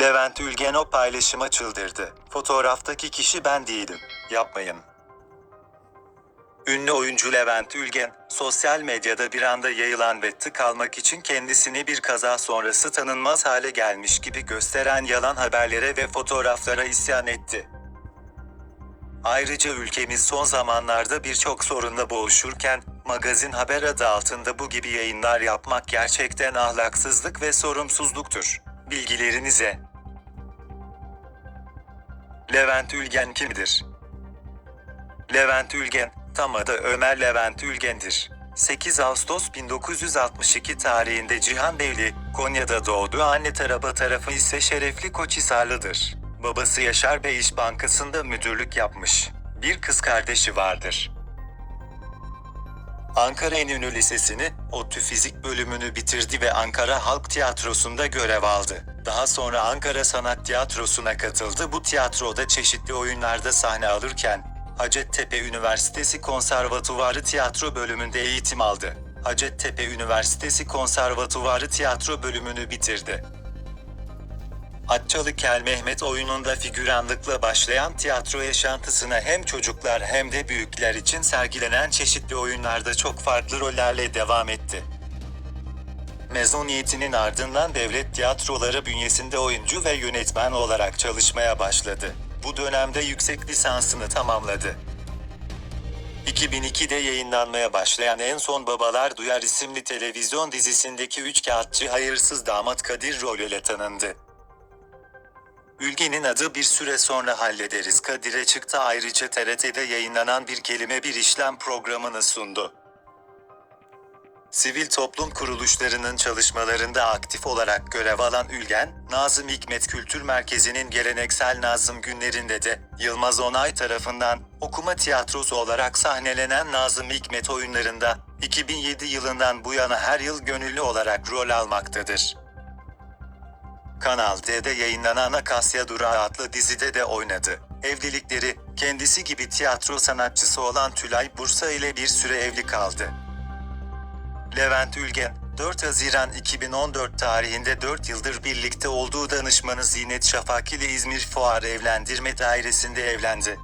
Levent Ülgen o paylaşıma çıldırdı. Fotoğraftaki kişi ben değilim. Yapmayın. Ünlü oyuncu Levent Ülgen, sosyal medyada bir anda yayılan ve tık almak için kendisini bir kaza sonrası tanınmaz hale gelmiş gibi gösteren yalan haberlere ve fotoğraflara isyan etti. Ayrıca ülkemiz son zamanlarda birçok sorunla boğuşurken, magazin haber adı altında bu gibi yayınlar yapmak gerçekten ahlaksızlık ve sorumsuzluktur. Bilgilerinize. Levent Ülgen kimdir? Levent Ülgen, tam adı Ömer Levent Ülgen'dir. 8 Ağustos 1962 tarihinde Cihanbeyli, Konya'da doğdu. Anne tarafı tarafı ise şerefli Koçhisarlıdır. Babası Yaşar Bey İş Bankası'nda müdürlük yapmış. Bir kız kardeşi vardır. Ankara Enünü Lisesi'ni, ODTÜ Fizik bölümünü bitirdi ve Ankara Halk Tiyatrosu'nda görev aldı. Daha sonra Ankara Sanat Tiyatrosu'na katıldı. Bu tiyatroda çeşitli oyunlarda sahne alırken, Hacettepe Üniversitesi Konservatuvarı Tiyatro bölümünde eğitim aldı. Hacettepe Üniversitesi Konservatuvarı Tiyatro bölümünü bitirdi. Atçalı Kel Mehmet oyununda figüranlıkla başlayan tiyatro yaşantısına hem çocuklar hem de büyükler için sergilenen çeşitli oyunlarda çok farklı rollerle devam etti. Mezuniyetinin ardından devlet tiyatroları bünyesinde oyuncu ve yönetmen olarak çalışmaya başladı. Bu dönemde yüksek lisansını tamamladı. 2002'de yayınlanmaya başlayan En Son Babalar Duyar isimli televizyon dizisindeki üç kağıtçı hayırsız damat Kadir rolüyle tanındı. Ülgenin adı bir süre sonra hallederiz Kadir'e çıktı ayrıca TRT'de yayınlanan bir kelime bir işlem programını sundu. Sivil toplum kuruluşlarının çalışmalarında aktif olarak görev alan Ülgen, Nazım Hikmet Kültür Merkezi'nin geleneksel Nazım günlerinde de Yılmaz Onay tarafından okuma tiyatrosu olarak sahnelenen Nazım Hikmet oyunlarında 2007 yılından bu yana her yıl gönüllü olarak rol almaktadır. Kanal D'de yayınlanan Akasya Durağı adlı dizide de oynadı. Evlilikleri, kendisi gibi tiyatro sanatçısı olan Tülay Bursa ile bir süre evli kaldı. Levent Ülgen, 4 Haziran 2014 tarihinde 4 yıldır birlikte olduğu danışmanı Zinet Şafak ile İzmir Fuar Evlendirme Dairesi'nde evlendi.